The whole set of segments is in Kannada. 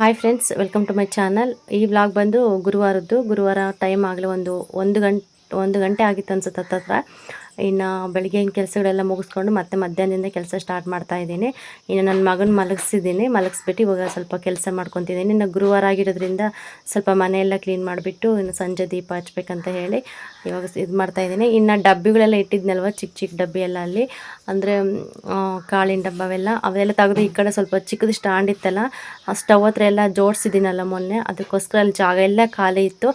Hi friends welcome to my channel ಈ ವ್ಲಾಗ್ ಬಂದು ಗುರುವಾರದ್ದು. ಗುರುವಾರ ಟೈಮ್ ಆಗಲಿ ಒಂದು ಒಂದು ಗಂಟೆ ಒಂದು ಗಂಟೆ ಆಗಿತ್ತು ಅನ್ಸುತ್ತೆ ಹತ್ತತ್ರ ಇನ್ನು ಬೆಳಗ್ಗಿನ ಕೆಲಸಗಳೆಲ್ಲ ಮುಗಿಸ್ಕೊಂಡು ಮತ್ತೆ ಮಧ್ಯಾಹ್ನದಿಂದ ಕೆಲಸ ಸ್ಟಾರ್ಟ್ ಮಾಡ್ತಾ ಇದ್ದೀನಿ. ಇನ್ನು ನನ್ನ ಮಗನ ಮಲಗಿಸಿದ್ದೀನಿ. ಮಲಗಿಸ್ಬಿಟ್ಟು ಇವಾಗ ಸ್ವಲ್ಪ ಕೆಲಸ ಮಾಡ್ಕೊತಿದ್ದೀನಿ. ಇನ್ನು ಗುರುವಾರ ಆಗಿರೋದ್ರಿಂದ ಸ್ವಲ್ಪ ಮನೆಯೆಲ್ಲ ಕ್ಲೀನ್ ಮಾಡಿಬಿಟ್ಟು ಇನ್ನು ಸಂಜೆ ದೀಪ ಹಚ್ಬೇಕಂತ ಹೇಳಿ ಇವಾಗ ಇದು ಮಾಡ್ತಾ ಇದ್ದೀನಿ. ಇನ್ನು ಡಬ್ಬಿಗಳೆಲ್ಲ ಇಟ್ಟಿದ್ನಲ್ವ ಚಿಕ್ಕ ಚಿಕ್ಕ ಡಬ್ಬಿ ಎಲ್ಲ ಅಲ್ಲಿ. ಅಂದರೆ ಕಾಳಿನ ಡಬ್ಬವೆಲ್ಲ, ಅವೆಲ್ಲ ತೆಗೆದು ಈ ಕಡೆ ಸ್ವಲ್ಪ ಚಿಕ್ಕದು ಸ್ಟ್ಯಾಂಡ್ ಇತ್ತಲ್ಲ, ಆ ಸ್ಟವ್ ಹತ್ರ ಎಲ್ಲ ಜೋಡಿಸಿದ್ದೀನಲ್ಲ ಮೊನ್ನೆ. ಅದಕ್ಕೋಸ್ಕರ ಅಲ್ಲಿ ಜಾಗ ಎಲ್ಲ ಖಾಲಿ ಇತ್ತು.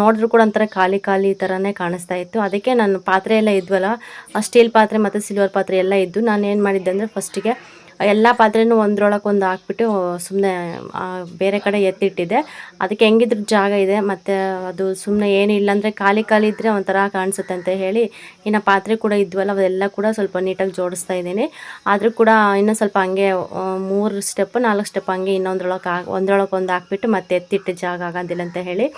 ನೋಡಿದ್ರು ಕೂಡ ಒಂಥರ ಖಾಲಿ ಖಾಲಿ ಥರನೇ ಕಾಣಿಸ್ತಾ ಇತ್ತು. ಅದಕ್ಕೆ ನಾನು ಪಾತ್ರೆ ಎಲ್ಲ ಇದ್ವಲ್ಲ, ಆ ಸ್ಟೀಲ್ ಪಾತ್ರೆ ಮತ್ತು ಸಿಲ್ವರ್ ಪಾತ್ರೆ ಎಲ್ಲ ಇದ್ದು ನಾನು ಏನು ಮಾಡಿದ್ದೆ ಅಂದರೆ ಫಸ್ಟಿಗೆ ಎಲ್ಲ ಪಾತ್ರೆನೂ ಒಂದ್ರೊಳಗೆ ಒಂದು ಹಾಕ್ಬಿಟ್ಟು ಸುಮ್ಮನೆ ಬೇರೆ ಕಡೆ ಎತ್ತಿಟ್ಟಿದ್ದೆ ಅದಕ್ಕೆ ಹೆಂಗಿದ್ರು ಜಾಗ ಇದೆ, ಮತ್ತು ಅದು ಸುಮ್ಮನೆ ಏನು ಇಲ್ಲಾಂದರೆ ಖಾಲಿ ಖಾಲಿ ಇದ್ದರೆ ಒಂಥರ ಕಾಣಿಸುತ್ತೆ ಅಂತ ಹೇಳಿ, ಇನ್ನು ಪಾತ್ರೆ ಕೂಡ ಇದ್ವಲ್ಲ ಅವೆಲ್ಲ ಕೂಡ ಸ್ವಲ್ಪ ನೀಟಾಗಿ ಜೋಡಿಸ್ತಾ ಇದ್ದೀನಿ. ಆದರೂ ಕೂಡ ಇನ್ನೂ ಸ್ವಲ್ಪ ಹಂಗೆ ಮೂರು ಸ್ಟೆಪ್, ನಾಲ್ಕು ಸ್ಟೆಪ್ ಹಂಗೆ ಇನ್ನೊಂದ್ರೊಳಗೆ ಹಾ ಒಂದ್ರೊಳಗೆ ಒಂದು ಹಾಕ್ಬಿಟ್ಟು ಮತ್ತೆ ಎತ್ತಿಟ್ಟು ಜಾಗ ಆಗೋದಿಲ್ಲ ಅಂತ ಹೇಳಿ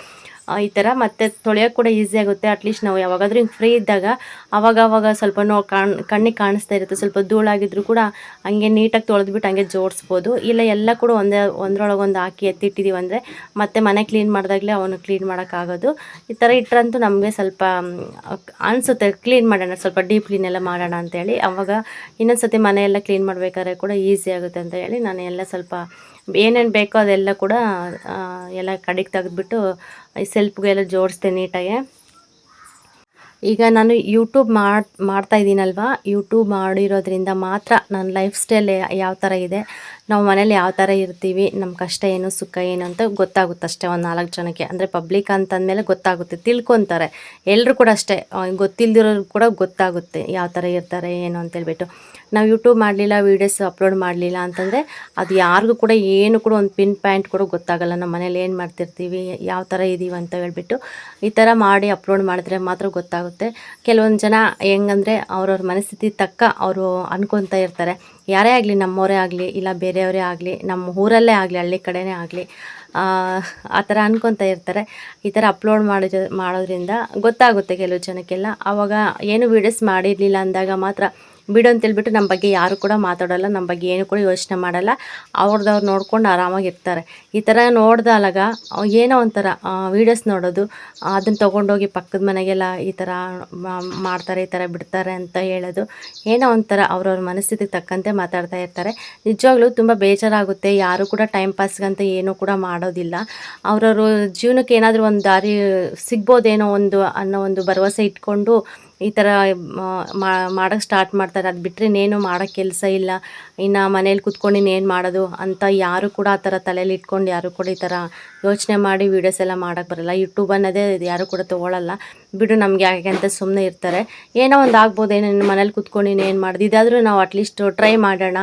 ಈ ಥರ ಮತ್ತೆ ತೊಳೆಯೋಕೆ ಕೂಡ ಈಸಿ ಆಗುತ್ತೆ. ಅಟ್ಲೀಸ್ಟ್ ನಾವು ಯಾವಾಗಾದ್ರೂ ಹಿಂಗೆ ಫ್ರೀ ಇದ್ದಾಗ ಆವಾಗ ಆವಾಗ ಸ್ವಲ್ಪ ನೋ ಕಾಣ್, ಕಣ್ಣಿಗೆ ಕಾಣಿಸ್ತಾ ಇರುತ್ತೆ. ಸ್ವಲ್ಪ ಧೂಳಾಗಿದ್ರೂ ಕೂಡ ಹಂಗೆ ನೀಟಾಗಿ ತೊಳೆದ್ಬಿಟ್ಟು ಹಂಗೆ ಜೋಡಿಸ್ಬೋದು. ಇಲ್ಲ, ಎಲ್ಲ ಕೂಡ ಒಂದೇ ಒಂದರೊಳಗೊಂದು ಹಾಕಿ ಎತ್ತಿಟ್ಟಿದ್ದೀವಿ ಅಂದರೆ ಮತ್ತೆ ಮನೆ ಕ್ಲೀನ್ ಮಾಡಿದಾಗಲೇ ಅವನು ಕ್ಲೀನ್ ಮಾಡೋಕ್ಕಾಗೋದು. ಈ ಥರ ಇಟ್ಟರಂತೂ ನಮಗೆ ಸ್ವಲ್ಪ ಅನಿಸುತ್ತೆ. ಕ್ಲೀನ್ ಮಾಡೋಣ, ಸ್ವಲ್ಪ ಡೀಪ್ ಕ್ಲೀನ್ ಎಲ್ಲ ಮಾಡೋಣ ಅಂತೇಳಿ. ಅವಾಗ ಇನ್ನೊಂದು ಸತಿ ಮನೆಯೆಲ್ಲ ಕ್ಲೀನ್ ಮಾಡಬೇಕಾದ್ರೆ ಕೂಡ ಈಸಿ ಆಗುತ್ತೆ ಅಂತ ಹೇಳಿ ನಾನು ಎಲ್ಲ ಸ್ವಲ್ಪ ಏನೇನು ಬೇಕೋ ಅದೆಲ್ಲ ಕೂಡ ಎಲ್ಲ ಕಡೆಗೆ ತೆಗೆದ್ಬಿಟ್ಟು ಈ ಸೆಲ್ಫ್ಗೆಲ್ಲ ಜೋಡಿಸ್ದೆ ನೀಟಾಗೆ. ಈಗ ನಾನು ಯೂಟ್ಯೂಬ್ ಮಾಡಿ, ಮಾಡ್ತಾ ಇದ್ದೀನಲ್ವ? ಯೂಟ್ಯೂಬ್ ಮಾಡಿರೋದ್ರಿಂದ ಮಾತ್ರ ನನ್ನ ಲೈಫ್ ಸ್ಟೈಲ್ ಯಾವ ಥರ ಇದೆ? ನಾವು ಮನೇಲಿ ಯಾವ ಥರ ಇರ್ತೀವಿ, ನಮ್ಮ ಕಷ್ಟ ಏನು, ಸುಖ ಏನು ಅಂತ ಗೊತ್ತಾಗುತ್ತೆ ಅಷ್ಟೇ. ಒಂದು ನಾಲ್ಕು ಜನಕ್ಕೆ, ಅಂದರೆ ಪಬ್ಲಿಕ್ ಅಂತಂದಮೇಲೆ ಗೊತ್ತಾಗುತ್ತೆ, ತಿಳ್ಕೊತಾರೆ. ಎಲ್ಲರೂ ಕೂಡ ಅಷ್ಟೇ ಗೊತ್ತಿಲ್ದಿರೋರು ಕೂಡ ಗೊತ್ತಾಗುತ್ತೆ ಯಾವ ಥರ ಇರ್ತಾರೆ, ಏನು ಅಂತೇಳ್ಬಿಟ್ಟು ನಾವು ಯೂಟ್ಯೂಬ್ ಮಾಡಲಿಲ್ಲ ವೀಡಿಯೋಸ್ ಅಪ್ಲೋಡ್ ಮಾಡಲಿಲ್ಲ ಅಂತಂದರೆ ಅದು ಯಾರಿಗೂ ಕೂಡ ಏನು ಕೂಡ ಒಂದು ಪಿನ್ ಪಾಯಿಂಟ್ ಕೂಡ ಗೊತ್ತಾಗಲ್ಲ. ನಮ್ಮ ಮನೇಲಿ ಏನು ಮಾಡ್ತಿರ್ತೀವಿ, ಯಾವ ಥರ ಇದ್ದೀವಿ ಅಂತ ಹೇಳ್ಬಿಟ್ಟು ಈ ಥರ ಮಾಡಿ ಅಪ್ಲೋಡ್ ಮಾಡಿದ್ರೆ ಮಾತ್ರ ಗೊತ್ತಾಗುತ್ತೆ. ಕೆಲವೊಂದು ಜನ ಹೆಂಗಂದರೆ ಅವ್ರವ್ರ ಮನಸ್ಥಿತಿ ತಕ್ಕ ಅವರು ಅನ್ಕೊತಾ ಇರ್ತಾರೆ. ಯಾರೇ ಆಗಲಿ ನಮ್ಮವರೇ ಆಗಲಿ ಇಲ್ಲ ಬೇರೆಯವರೇ ಆಗಲಿ ನಮ್ಮ ಊರಲ್ಲೇ ಆಗಲಿ, ಹಳ್ಳಿ ಕಡೆನೇ ಆಗಲಿ, ಆ ಥರ ಅನ್ಕೊತಾ ಇರ್ತಾರೆ. ಈ ಥರ ಅಪ್ಲೋಡ್ ಮಾಡಿದ, ಮಾಡೋದ್ರಿಂದ ಗೊತ್ತಾಗುತ್ತೆ ಕೆಲವು ಜನಕ್ಕೆಲ್ಲ. ಆವಾಗ ಏನು ವೀಡಿಯೋಸ್ ಮಾಡಿರಲಿಲ್ಲ ಅಂದಾಗ ಮಾತ್ರ ಬಿಡು ಅಂತೇಳ್ಬಿಟ್ಟು ನಮ್ಮ ಬಗ್ಗೆ ಯಾರು ಕೂಡ ಮಾತಾಡೋಲ್ಲ, ನಮ್ಮ ಬಗ್ಗೆ ಏನು ಕೂಡ ಯೋಚನೆ ಮಾಡಲ್ಲ. ಅವ್ರದ್ದವ್ರು ನೋಡ್ಕೊಂಡು ಆರಾಮಾಗಿರ್ತಾರೆ ಈ ಥರ ನೋಡ್ದಾಗ ಏನೋ ಒಂಥರ ವೀಡಿಯೋಸ್ ನೋಡೋದು, ಅದನ್ನು ತೊಗೊಂಡೋಗಿ ಪಕ್ಕದ ಮನೆಗೆಲ್ಲ ಈ ಥರ ಮಾಡ್ತಾರೆ, ಈ ಥರ ಬಿಡ್ತಾರೆ ಅಂತ ಹೇಳೋದು, ಏನೋ ಒಂಥರ ಅವ್ರವ್ರ ಮನಸ್ಥಿತಿಗೆ ತಕ್ಕಂತೆ ಮಾತಾಡ್ತಾ ಇರ್ತಾರೆ. ನಿಜವಾಗ್ಲೂ ತುಂಬ ಬೇಜಾರಾಗುತ್ತೆ. ಯಾರು ಕೂಡ ಟೈಮ್ ಪಾಸ್ಗಂತ ಏನೂ ಕೂಡ ಮಾಡೋದಿಲ್ಲ. ಅವ್ರವ್ರ ಜೀವನಕ್ಕೆ ಏನಾದರೂ ಒಂದು ದಾರಿ ಸಿಗ್ಬೋದೇನೋ ಒಂದು ಅನ್ನೋ ಒಂದು ಭರವಸೆ ಇಟ್ಕೊಂಡು ಈ ಥರ ಮಾಡೋಕ್ಕೆ ಸ್ಟಾರ್ಟ್ ಮಾಡ್ತಾರೆ. ಅದು ಬಿಟ್ಟರೆ ಇನ್ನೇನು ಮಾಡೋ ಕೆಲಸ ಇಲ್ಲ. ಇನ್ನು ಮನೇಲಿ ಕುತ್ಕೊಂಡು ಇನ್ನೇನು ಮಾಡೋದು ಅಂತ ಯಾರು ಕೂಡ ಆ ಥರ ತಲೆಯಲ್ಲಿ ಇಟ್ಕೊಂಡು ಯಾರು ಕೂಡ ಈ ಥರ ಯೋಚನೆ ಮಾಡಿ ವೀಡಿಯೋಸ್ ಎಲ್ಲ ಮಾಡೋಕ್ಕೆ ಬರಲ್ಲ. ಯೂಟ್ಯೂಬ್ ಅನ್ನೋದೇ ಯಾರು ಕೂಡ ತೊಗೊಳಲ್ಲ. ಬಿಡು, ನಮ್ಗೆ ಯಾಕೆ ಅಂತ ಸುಮ್ಮನೆ ಇರ್ತಾರೆ. ಏನೋ ಒಂದು ಆಗ್ಬೋದು ಏನೇನು ಮನೇಲಿ ಕುತ್ಕೊಂಡು ಏನು ಮಾಡೋದು? ಇದಾದರೂ ನಾವು ಅಟ್ಲೀಸ್ಟ್ ಟ್ರೈ ಮಾಡೋಣ.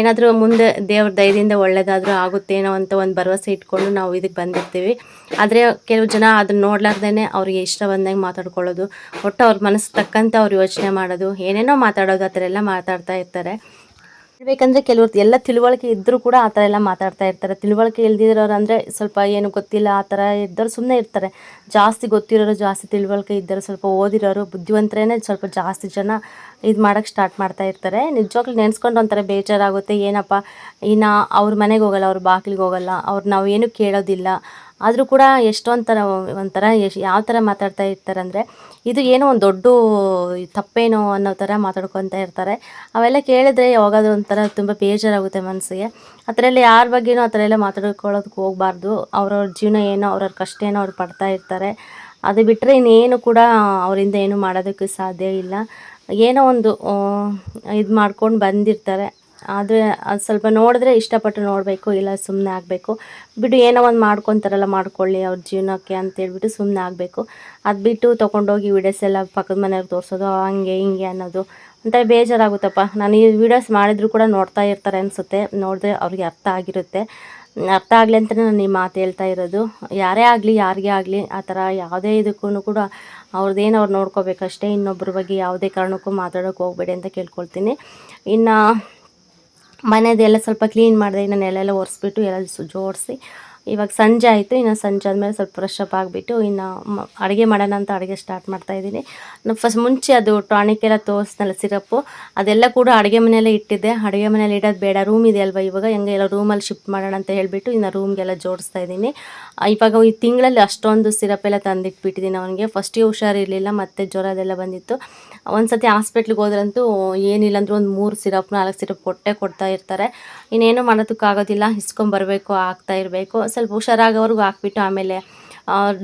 ಏನಾದರೂ ಮುಂದೆ ದೇವ್ರ ದಯದಿಂದ ಒಳ್ಳೇದಾದರೂ ಆಗುತ್ತೇನೋ ಅಂತ ಒಂದು ಭರವಸೆ ಇಟ್ಕೊಂಡು ನಾವು ಇದಕ್ಕೆ ಬಂದಿರ್ತೀವಿ. ಆದರೆ ಕೆಲವು ಜನ ಅದನ್ನ ನೋಡ್ಲಾರ್ದೇ ಅವ್ರಿಗೆ ಇಷ್ಟ ಬಂದಂಗೆ ಮಾತಾಡ್ಕೊಳ್ಳೋದು. ಒಟ್ಟು ಅವ್ರ ಮನಸ್ಸು ತಕ್ಕಂತೆ ಅವ್ರು ಯೋಚನೆ ಮಾಡೋದು. ಏನೇನೋ ಮಾತಾಡೋದು, ಆ ಥರ ಎಲ್ಲ ಮಾತಾಡ್ತಾ ಇರ್ತಾರೆ. ಹೇಳ್ಬೇಕಂದ್ರೆ ಕೆಲವ್ರದ್ದು ಎಲ್ಲ ತಿಳುವಳಿಕೆ ಇದ್ದರೂ ಕೂಡ ಆ ಥರ ಎಲ್ಲ ಮಾತಾಡ್ತಾ ಇರ್ತಾರೆ. ತಿಳುವಳಿಕೆ ಇಲ್ದಿರೋರು ಅಂದರೆ ಸ್ವಲ್ಪ ಏನು ಗೊತ್ತಿಲ್ಲ, ಆ ಥರ ಇದ್ದವ್ರು ಸುಮ್ಮನೆ ಇರ್ತಾರೆ. ಜಾಸ್ತಿ ಗೊತ್ತಿರೋರು ಜಾಸ್ತಿ ತಿಳುವಳಿಕೆ ಇದ್ದರು ಸ್ವಲ್ಪ ಓದಿರೋರು ಬುದ್ಧಿವಂತರೇ ಸ್ವಲ್ಪ ಜಾಸ್ತಿ ಜನ ಇದು ಮಾಡೋಕ್ಕೆ ಸ್ಟಾರ್ಟ್ ಮಾಡ್ತಾ ಇರ್ತಾರೆ. ನಿಜವಾಗ್ಲೂ ನೆನೆಸ್ಕೊಂಡು ಒಂಥರ ಬೇಜಾರಾಗುತ್ತೆ. ಏನಪ್ಪ, ಇನ್ನು ಅವ್ರ ಮನೆಗೆ ಹೋಗಲ್ಲ, ಅವ್ರ ಬಾಗಿಲಿಗೆ ಹೋಗಲ್ಲ, ಅವ್ರು ನಾವು ಏನು ಕೇಳೋದಿಲ್ಲ. ಆದರೂ ಕೂಡ ಎಷ್ಟೊಂಥರ ಥರ ಒಂಥರ ಎಷ್ಟು ಯಾವ ಥರ ಮಾತಾಡ್ತಾ ಇರ್ತಾರೆ ಅಂದರೆ ಇದು ಏನೋ ಒಂದು ದೊಡ್ಡ ತಪ್ಪೇನೋ ಅನ್ನೋ ಥರ ಮಾತಾಡ್ಕೊತಾ ಇರ್ತಾರೆ. ಅವೆಲ್ಲ ಕೇಳಿದ್ರೆ ಯಾವಾಗಾದ್ರೂ ಒಂಥರ ತುಂಬ ಬೇಜಾರಾಗುತ್ತೆ ಮನಸ್ಸಿಗೆ ಆ ಥರ ಎಲ್ಲ ಯಾರ ಬಗ್ಗೆನೂ ಆ ಥರ ಎಲ್ಲ ಮಾತಾಡ್ಕೊಳ್ಳೋದಕ್ಕೆ ಹೋಗಬಾರ್ದು. ಅವ್ರವ್ರ ಜೀವನ ಏನೋ, ಅವ್ರವ್ರ ಕಷ್ಟ ಏನೋ ಅವ್ರು ಪಡ್ತಾ ಇರ್ತಾರೆ. ಅದು ಬಿಟ್ಟರೆ ಇನ್ನೇನು ಕೂಡ ಅವರಿಂದ ಏನು ಮಾಡೋದಕ್ಕೆ ಸಾಧ್ಯ ಇಲ್ಲ. ಏನೋ ಒಂದು ಇದು ಮಾಡ್ಕೊಂಡು ಬಂದಿರ್ತಾರೆ. ಆದರೆ ಅದು ಸ್ವಲ್ಪ ನೋಡಿದ್ರೆ ಇಷ್ಟಪಟ್ಟು ನೋಡಬೇಕು, ಇಲ್ಲ ಸುಮ್ಮನೆ ಆಗಬೇಕು. ಬಿಡು, ಏನೋ ಒಂದು ಮಾಡ್ಕೊತಾರಲ್ಲ, ಮಾಡ್ಕೊಳ್ಳಿ ಅವ್ರ ಜೀವನಕ್ಕೆ ಅಂತೇಳ್ಬಿಟ್ಟು ಸುಮ್ಮನೆ ಆಗಬೇಕು. ಅದು ಬಿಟ್ಟು ತೊಗೊಂಡೋಗಿ ವೀಡಿಯೋಸ್ ಎಲ್ಲ ಪಕ್ಕದ ಮನೆಯವ್ರಿಗೆ ತೋರಿಸೋದು ಹಂಗೆ, ಹಿಂಗೆ ಅನ್ನೋದು. ಒಂಥರ ಬೇಜಾರಾಗುತ್ತಪ್ಪ. ನಾನು ಈ ವೀಡಿಯೋಸ್ ಮಾಡಿದ್ರು ಕೂಡ ನೋಡ್ತಾ ಇರ್ತಾರೆ ಅನಿಸುತ್ತೆ. ನೋಡಿದ್ರೆ ಅವ್ರಿಗೆ ಅರ್ಥ ಆಗಿರುತ್ತೆ. ಅರ್ಥ ಆಗಲಿ ಅಂತಲೇ ನಾನು ಈ ಮಾತು ಹೇಳ್ತಾ ಇರೋದು. ಯಾರೇ ಆಗಲಿ, ಯಾರಿಗೇ ಆಗಲಿ, ಆ ಥರ ಯಾವುದೇ ಇದಕ್ಕೂ ಕೂಡ ಅವ್ರದ್ದೇನು ಅವ್ರು ನೋಡ್ಕೋಬೇಕಷ್ಟೇ ಇನ್ನೊಬ್ಬರ ಬಗ್ಗೆ ಯಾವುದೇ ಕಾರಣಕ್ಕೂ ಮಾತಾಡೋಕೆ ಹೋಗಬೇಡಿ ಅಂತ ಕೇಳ್ಕೊಳ್ತೀನಿ. ಇನ್ನು ಮನೆದೆಲ್ಲ ಸ್ವಲ್ಪ ಕ್ಲೀನ್ ಮಾಡಿದೆ, ಇನ್ನು ನೆಲೆಲ್ಲ ಒರೆಸ್ಬಿಟ್ಟು ಎಲ್ಲ ಜೋಡಿಸಿ. ಇವಾಗ ಸಂಜೆ ಆಯಿತು, ಇನ್ನು ಸಂಜೆ ಆದಮೇಲೆ ಸ್ವಲ್ಪ ಫ್ರೆಶ್ ಅಪ್ ಆಗಿಬಿಟ್ಟು ಇನ್ನು ಅಡುಗೆ ಮಾಡೋಣ ಅಂತ ಅಡುಗೆ ಸ್ಟಾರ್ಟ್ ಮಾಡ್ತಾ ಇದ್ದೀನಿ. ನಾನು ಫಸ್ಟ್ ಮುಂಚೆ ಅದು ಟಾನಿಕ್ ಎಲ್ಲ ತೋರಿಸ್ನಲ್ಲ ಸಿರಪ್ಪು ಅದೆಲ್ಲ ಕೂಡ ಅಡುಗೆ ಮನೆಯಲ್ಲೇ ಇಟ್ಟಿದ್ದೆ. ಅಡುಗೆ ಮನೇಲಿ ಇಡೋದು ಬೇಡ ರೂಮ್ ಇದೆ ಅಲ್ವಾ ಇವಾಗ, ಹೆಂಗೆ ಎಲ್ಲ ರೂಮಲ್ಲಿ ಶಿಫ್ಟ್ ಮಾಡೋಣ ಅಂತ ಹೇಳಿಬಿಟ್ಟು ಇನ್ನು ರೂಮ್ಗೆಲ್ಲ ಜೋಡಿಸ್ತಾ ಇದ್ದೀನಿ. ಇವಾಗ ಈ ತಿಂಗಳಲ್ಲಿ ಅಷ್ಟೊಂದು ಸಿರಪ್ ಎಲ್ಲ ತಂದಿಟ್ಬಿಟ್ಟಿದ್ದೀನಿ ಅವನಿಗೆ. ಫಸ್ಟಿಗೆ ಹುಷಾರಿರಲಿಲ್ಲ, ಮತ್ತು ಜ್ವರದೆಲ್ಲ ಬಂದಿತ್ತು. ಒಂದು ಸತಿ ಹಾಸ್ಪಿಟ್ಲಿಗೆ ಹೋದ್ರಂತೂ ಏನಿಲ್ಲ ಅಂದರೂ ಒಂದು ಮೂರು ಸಿರಪ್ ನಾಲ್ಕು ಸಿರಪ್ ಕೊಟ್ಟೆ ಕೊಡ್ತಾ ಇರ್ತಾರೆ. ಇನ್ನೇನು ಮಾಡೋದಕ್ಕಾಗೋದಿಲ್ಲ ಇಸ್ಕೊಂಬರ್ಬೇಕು ಆಗ್ತಾ ಇರಬೇಕು. ಸ್ವಲ್ಪ ಹುಷಾರಾಗೋವರೆಗೂ ಹಾಕ್ಬಿಟ್ಟು ಆಮೇಲೆ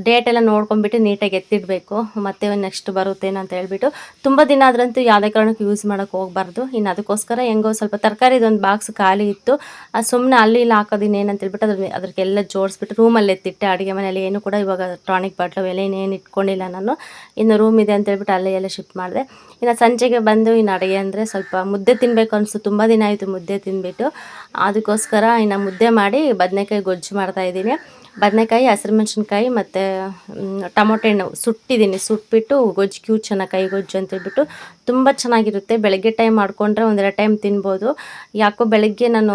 ಡೇಟ್ ಎಲ್ಲ ನೋಡ್ಕೊಂಡ್ಬಿಟ್ಟು ನೀಟಾಗಿ ಎತ್ತಿಡಬೇಕು. ಮತ್ತೆ ನೆಕ್ಸ್ಟ್ ಬರುತ್ತೇನೋ ಅಂತ ಹೇಳ್ಬಿಟ್ಟು. ತುಂಬ ದಿನ ಆದ್ರಂತೂ ಯಾವುದೇ ಕಾರಣಕ್ಕೂ ಯೂಸ್ ಮಾಡೋಕ್ಕೆ ಹೋಗಬಾರ್ದು. ಇನ್ನು ಅದಕ್ಕೋಸ್ಕರ ಹೆಂಗೋ ಸ್ವಲ್ಪ ತರಕಾರಿದೊಂದು ಬಾಕ್ಸ್ ಖಾಲಿ ಇತ್ತು. ಅದು ಸುಮ್ಮನೆ ಅಲ್ಲಿ ಇಲ್ಲಿ ಹಾಕೋದಿನ ಏನಂತ ಹೇಳ್ಬಿಟ್ಟು ಅದ್ರ ಅದಕ್ಕೆಲ್ಲ ಜೋಡಿಸ್ಬಿಟ್ಟು ರೂಮಲ್ಲಿ ಎತ್ತಿಟ್ಟೆ. ಅಡುಗೆ ಮನೆಯಲ್ಲಿ ಏನು ಕೂಡ ಇವಾಗ ಟಾನಿಕ್ ಬಾಟ್ಲು ಎಲ್ಲ ಇನ್ನೇನು ಇಟ್ಕೊಂಡಿಲ್ಲ ನಾನು. ಇನ್ನು ರೂಮ್ ಇದೆ ಅಂತ ಹೇಳ್ಬಿಟ್ಟು ಅಲ್ಲೇ ಎಲ್ಲ ಶಿಫ್ಟ್ ಮಾಡಿದೆ. ಇನ್ನು ಸಂಜೆಗೆ ಬಂದು ಇನ್ನು ಅಡುಗೆ ಅಂದರೆ ಸ್ವಲ್ಪ ಮುದ್ದೆ ತಿನ್ನಬೇಕು ಅನಿಸ್ತು ತುಂಬ ದಿನ ಆಯಿತು ಮುದ್ದೆ ತಿನ್ಬಿಟ್ಟು. ಅದಕ್ಕೋಸ್ಕರ ಇನ್ನು ಮುದ್ದೆ ಮಾಡಿ ಬದನೆಕಾಯಿ ಗೊಜ್ಜು ಮಾಡ್ತಾ ಇದ್ದೀನಿ. ಬದನೆಕಾಯಿ ಹಸಿರು ಮೆಣಸಿನ್ಕಾಯಿ ಮತ್ತು ಟೊಮೊಟೊ ಹಣ್ಣು ಸುಟ್ಟಿದ್ದೀನಿ. ಸುಟ್ಬಿಟ್ಟು ಗೊಜ್ಜು, ಕ್ಯೂ ಚೆನ್ನಾಗಿ ಕೈ ಗೊಜ್ಜು ಅಂತ ಹೇಳ್ಬಿಟ್ಟು ತುಂಬ ಚೆನ್ನಾಗಿರುತ್ತೆ. ಬೆಳಗ್ಗೆ ಟೈಮ್ ಮಾಡಿಕೊಂಡ್ರೆ ಒಂದೆರಡು ಟೈಮ್ ತಿನ್ಬೋದು. ಯಾಕೋ ಬೆಳಗ್ಗೆ ನಾನು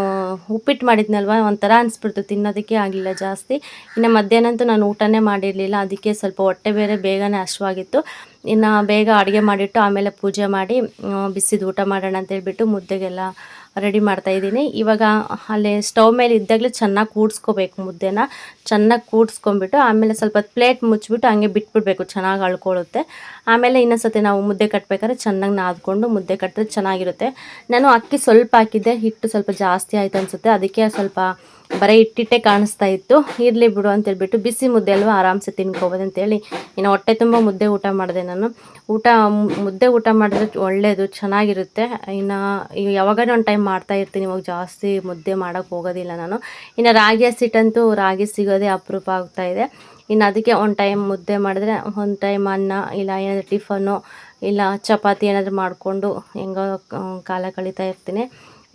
ಉಪ್ಪಿಟ್ಟು ಮಾಡಿದ್ನಲ್ವ? ಒಂಥರ ಅನಿಸ್ಬಿಡ್ತು. ತಿನ್ನೋದಕ್ಕೆ ಆಗಲಿಲ್ಲ ಜಾಸ್ತಿ. ಇನ್ನು ಮಧ್ಯಾಹ್ನ ಅಂತೂ ನಾನು ಊಟನೇ ಮಾಡಿರಲಿಲ್ಲ. ಅದಕ್ಕೆ ಸ್ವಲ್ಪ ಹೊಟ್ಟೆ ಬೇರೆ ಬೇಗನೆ ಹಶ್ವಾಗಿತ್ತು. ಇನ್ನು ಬೇಗ ಅಡುಗೆ ಮಾಡಿಟ್ಟು ಆಮೇಲೆ ಪೂಜೆ ಮಾಡಿ ಬಿಸಿದು ಊಟ ಮಾಡೋಣ ಅಂತೇಳ್ಬಿಟ್ಟು ಮುದ್ದೆಗೆಲ್ಲ ರೆಡಿ ಮಾಡ್ತಾ ಇದ್ದೀನಿ. ಇವಾಗ ಅಲ್ಲಿ ಸ್ಟವ್ ಮೇಲೆ ಇದ್ದಾಗಲೇ ಚೆನ್ನಾಗಿ ಕೂಡಿಸ್ಕೋಬೇಕು ಮುದ್ದೆನ. ಚೆನ್ನಾಗಿ ಕೂಡಿಸ್ಕೊಂಬಿಟ್ಟು ಆಮೇಲೆ ಸ್ವಲ್ಪ ಪ್ಲೇಟ್ ಮುಚ್ಚಿಬಿಟ್ಟು ಹಂಗೆ ಬಿಟ್ಬಿಡ್ಬೇಕು, ಚೆನ್ನಾಗಿ ಅಳ್ಕೊಳ್ಳುತ್ತೆ. ಆಮೇಲೆ ಇನ್ನೊಂದ್ಸತಿ ನಾವು ಮುದ್ದೆ ಕಟ್ಟಬೇಕಾದ್ರೆ ಚೆನ್ನಾಗಿ ನಾದ್ಕೊಂಡು ಮುದ್ದೆ ಕಟ್ಟಿದ್ರೆ ಚೆನ್ನಾಗಿರುತ್ತೆ. ನಾನು ಅಕ್ಕಿ ಸ್ವಲ್ಪ ಹಾಕಿದ್ದೆ, ಹಿಟ್ಟು ಸ್ವಲ್ಪ ಜಾಸ್ತಿ ಆಯಿತು ಅನಿಸುತ್ತೆ. ಅದಕ್ಕೆ ಸ್ವಲ್ಪ ಬರೀ ಇಟ್ಟಿಟ್ಟೆ ಕಾಣಿಸ್ತಾ ಇತ್ತು. ಇರಲಿ ಬಿಡು ಅಂತೇಳ್ಬಿಟ್ಟು ಬಿಸಿ ಮುದ್ದೆ ಅಲ್ವಾ ಆರಾಮ್ಸೆ ತಿನ್ಕೋಬೋದು ಅಂತೇಳಿ ಇನ್ನು ಹೊಟ್ಟೆ ತುಂಬ ಮುದ್ದೆ ಊಟ ಮಾಡಿದೆ ನಾನು. ಊಟ ಮುದ್ದೆ ಊಟ ಮಾಡಿದ್ರೆ ಒಳ್ಳೆಯದು ಚೆನ್ನಾಗಿರುತ್ತೆ. ಇನ್ನು ಯಾವಾಗ ಒಂದು ಟೈಮ್ ಮಾಡ್ತಾ ಇರ್ತೀನಿ, ಇವಾಗ ಜಾಸ್ತಿ ಮುದ್ದೆ ಮಾಡೋಕ್ಕೆ ಹೋಗೋದಿಲ್ಲ ನಾನು. ಇನ್ನು ರಾಗಿ ಹಸಿಟ್ಟಂತೂ ರಾಗಿ ಸಿಗೋದೇ ಅಪರೂಪ ಆಗ್ತಾ ಇದೆ. ಇನ್ನು ಅದಕ್ಕೆ ಒಂದು ಟೈಮ್ ಮುದ್ದೆ ಮಾಡಿದ್ರೆ ಒಂದು ಟೈಮ್ ಅನ್ನ ಇಲ್ಲ ಏನಾದರೂ ಟಿಫನ್ನು ಇಲ್ಲ ಚಪಾತಿ ಏನಾದರೂ ಮಾಡಿಕೊಂಡು ಹೆಂಗೋ ಕಾಲ ಕಳೀತಾ ಇರ್ತೀನಿ.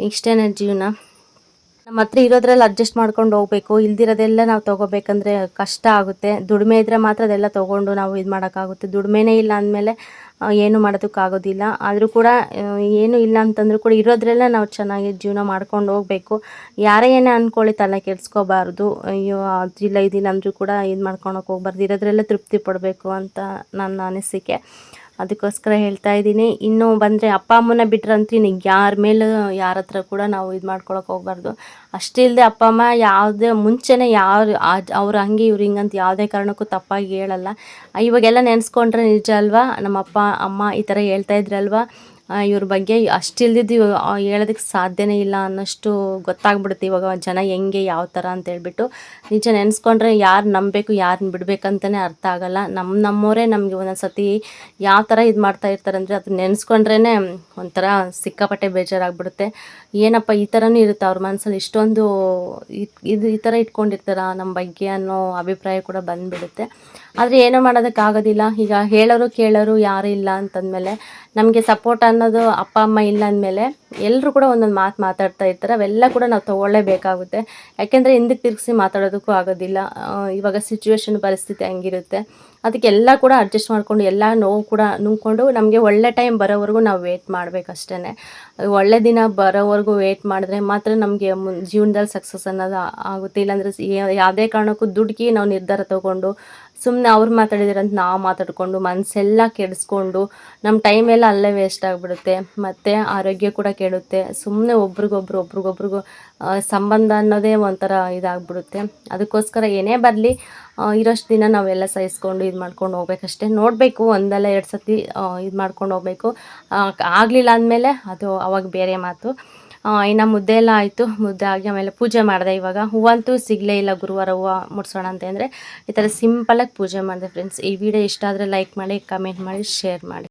ಇಷ್ಟೇ ಜೀವನ? ನಮ್ಮ ಹತ್ರ ಇರೋದ್ರಲ್ಲಿ ಅಡ್ಜಸ್ಟ್ ಮಾಡ್ಕೊಂಡು ಹೋಗ್ಬೇಕು. ಇಲ್ದಿರೋದೆಲ್ಲ ನಾವು ತೊಗೋಬೇಕಂದ್ರೆ ಕಷ್ಟ ಆಗುತ್ತೆ. ದುಡಿಮೆ ಇದ್ರೆ ಮಾತ್ರ ಅದೆಲ್ಲ ತೊಗೊಂಡು ನಾವು ಇದು ಮಾಡೋಕ್ಕಾಗುತ್ತೆ. ದುಡಿಮೆನೇ ಇಲ್ಲ ಅಂದಮೇಲೆ ಏನು ಮಾಡೋದಕ್ಕಾಗೋದಿಲ್ಲ. ಆದರೂ ಕೂಡ ಏನು ಇಲ್ಲ ಅಂತಂದ್ರೂ ಕೂಡ ಇರೋದ್ರಲ್ಲ ನಾವು ಚೆನ್ನಾಗಿ ಜೀವನ ಮಾಡ್ಕೊಂಡು ಹೋಗಬೇಕು. ಯಾರೇ ಏನೇ ಅಂದ್ಕೊಳ್ಳಿ ತಲೆ ಕೆಡ್ಸ್ಕೋಬಾರ್ದು. ಅಯ್ಯೋ, ಅದಿಲ್ಲ, ಇದಿಲ್ಲ ಅಂದರೂ ಕೂಡ ಇದು ಮಾಡ್ಕೊಳಕ್ಕೆ ಹೋಗ್ಬಾರ್ದು. ಇರೋದ್ರಲ್ಲೇ ತೃಪ್ತಿ ಪಡಬೇಕು ಅಂತ ನನ್ನ ಅನಿಸಿಕೆ. ಅದಕ್ಕೋಸ್ಕರ ಹೇಳ್ತಾ ಇದ್ದೀನಿ. ಇನ್ನು ಬಂದರೆ ಅಪ್ಪ ಅಮ್ಮನ ಬಿಟ್ರಂತೂ ನಿಮ್ಗೆ ಯಾರ ಮೇಲೂ ಯಾರ ಹತ್ರ ಕೂಡ ನಾವು ಇದು ಮಾಡ್ಕೊಳಕ್ಕೆ ಹೋಗ್ಬಾರ್ದು. ಅಷ್ಟಿಲ್ಲದೆ ಅಪ್ಪ ಅಮ್ಮ ಯಾವುದೇ ಮುಂಚೆನೇ ಯಾರು ಅವ್ರು ಹಂಗೆ ಇವ್ರು ಹಿಂಗಂತ ಯಾವುದೇ ಕಾರಣಕ್ಕೂ ತಪ್ಪಾಗಿ ಹೇಳಲ್ಲ. ಇವಾಗೆಲ್ಲ ನೆನೆಸ್ಕೊಂಡ್ರೆ ನಿಜ ಅಲ್ವಾ? ನಮ್ಮ ಅಪ್ಪ ಅಮ್ಮ ಈ ಥರ ಹೇಳ್ತಾ ಇದ್ರಲ್ವಾ? ಇವ್ರ ಬಗ್ಗೆ ಅಷ್ಟಿಲ್ದಿದ್ದು ಹೇಳೋದಕ್ಕೆ ಸಾಧ್ಯನೇ ಇಲ್ಲ ಅನ್ನೋಷ್ಟು ಗೊತ್ತಾಗ್ಬಿಡುತ್ತೆ ಇವಾಗ ಜನ ಹೆಂಗೆ, ಯಾವ ಥರ ಅಂತ ಹೇಳ್ಬಿಟ್ಟು. ನಿಜ ನೆನೆಸ್ಕೊಂಡ್ರೆ ಯಾರು ನಂಬಬೇಕು ಯಾರನ್ನ ಬಿಡಬೇಕಂತಲೇ ಅರ್ಥ ಆಗಲ್ಲ. ನಮ್ಮ ನಮ್ಮವರೇ ನಮಗೆ ಒಂದೊಂದು ಸತಿ ಯಾವ ಥರ ಇದು ಮಾಡ್ತಾ ಇರ್ತಾರೆ ಅಂದರೆ ಅದು ನೆನೆಸ್ಕೊಂಡ್ರೇ ಒಂಥರ ಸಿಕ್ಕಾಪಟ್ಟೆ ಬೇಜಾರಾಗ್ಬಿಡುತ್ತೆ. ಏನಪ್ಪ ಈ ಥರನೂ ಇರುತ್ತೆ ಅವ್ರ ಮನಸ್ಸಲ್ಲಿ ಇಷ್ಟೊಂದು ಇದ್- ಈ ಥರ ಇಟ್ಕೊಂಡಿರ್ತಾರ ನಮ್ಮ ಬಗ್ಗೆ ಅನ್ನೋ ಅಭಿಪ್ರಾಯ ಕೂಡ ಬಂದುಬಿಡುತ್ತೆ. ಆದರೆ ಏನೂ ಮಾಡೋದಕ್ಕಾಗೋದಿಲ್ಲ ಈಗ ಹೇಳೋರು ಕೇಳೋರು ಯಾರು ಇಲ್ಲ ಅಂತಂದಮೇಲೆ ನಮಗೆ ಸಪೋರ್ಟ್ ಅನ್ನೋದು ಅಪ್ಪ, ಅಮ್ಮ ಇಲ್ಲ ಅಂದಮೇಲೆ ಎಲ್ಲರೂ ಕೂಡ ಒಂದೊಂದು ಮಾತು ಮಾತಾಡ್ತಾ ಇರ್ತಾರೆ, ಅವೆಲ್ಲ ಕೂಡ ನಾವು ತೊಗೊಳ್ಳೇಬೇಕಾಗುತ್ತೆ. ಯಾಕೆಂದರೆ ಹಿಂದಕ್ಕೆ ತಿರುಗಿಸಿ ಮಾತಾಡೋದಕ್ಕೂ ಆಗೋದಿಲ್ಲ. ಇವಾಗ ಸಿಚುವೇಶನ್ ಪರಿಸ್ಥಿತಿ ಹಂಗಿರುತ್ತೆ. ಅದಕ್ಕೆಲ್ಲ ಕೂಡ ಅಡ್ಜಸ್ಟ್ ಮಾಡಿಕೊಂಡು, ಎಲ್ಲ ನೋವು ಕೂಡ ನುಂಗ್ಕೊಂಡು ನಮಗೆ ಒಳ್ಳೆ ಟೈಮ್ ಬರೋವರೆಗೂ ನಾವು ವೇಟ್ ಮಾಡಬೇಕಷ್ಟೇ ಒಳ್ಳೆ ದಿನ ಬರೋವರೆಗೂ ವೇಟ್ ಮಾಡಿದ್ರೆ ಮಾತ್ರ ನಮಗೆ ಜೀವನದಲ್ಲಿ ಸಕ್ಸಸ್ ಅನ್ನೋದು ಆಗುತ್ತೆ. ಇಲ್ಲಾಂದರೆ ಯಾವುದೇ ಕಾರಣಕ್ಕೂ ದುಡುಕಿ ನಾವು ನಿರ್ಧಾರ ತೊಗೊಂಡು ಸುಮ್ಮನೆ ಅವ್ರು ಮಾತಾಡಿದಾರಂತ ನಾವು ಮಾತಾಡಿಕೊಂಡು ಮನಸ್ಸೆಲ್ಲ ಕೆಡಿಸ್ಕೊಂಡು ನಮ್ಮ ಟೈಮ್ ಎಲ್ಲ ಅಲ್ಲೇ ವೇಸ್ಟ್ ಆಗಿಬಿಡುತ್ತೆ. ಮತ್ತು ಆರೋಗ್ಯ ಕೂಡ ಕೆಡುತ್ತೆ. ಸುಮ್ಮನೆ ಒಬ್ರಿಗೊಬ್ರು, ಒಬ್ರಿಗೊಬ್ರಿಗೂ ಸಂಬಂಧ ಅನ್ನೋದೇ ಒಂಥರ ಇದಾಗ್ಬಿಡುತ್ತೆ. ಅದಕ್ಕೋಸ್ಕರ ಏನೇ ಬರಲಿ ಇರೋಷ್ಟು ದಿನ ನಾವೆಲ್ಲ ಸಹಿಸ್ಕೊಂಡು ಇದು ಮಾಡ್ಕೊಂಡು ಹೋಗ್ಬೇಕಷ್ಟೇ ನೋಡಬೇಕು, ಒಂದಲ್ಲ ಎರಡು ಸತಿ ಇದು ಮಾಡ್ಕೊಂಡು ಹೋಗ್ಬೇಕು. ಆಗಲಿಲ್ಲ ಅಂದಮೇಲೆ ಅದು ಅವಾಗ ಬೇರೆ ಮಾತು. ಇನ್ನು ಮುದ್ದೆ ಎಲ್ಲ ಆಯಿತು. ಮುದ್ದೆ ಆಗಿ ಆಮೇಲೆ ಪೂಜೆ ಮಾಡಿದೆ ಇವಾಗ. ಹೂವಂತೂ ಸಿಗಲೇ ಇಲ್ಲ ಗುರುವಾರ ಹೂವು ಮುಡ್ಸೋಣ ಅಂತಂದರೆ ಈ ಥರ ಸಿಂಪಲಾಗಿ ಪೂಜೆ ಮಾಡಿದೆ ಫ್ರೆಂಡ್ಸ್ ಈ ವಿಡಿಯೋ ಇಷ್ಟ ಆದರೆ ಲೈಕ್ ಮಾಡಿ ಕಮೆಂಟ್ ಮಾಡಿ ಶೇರ್ ಮಾಡಿ.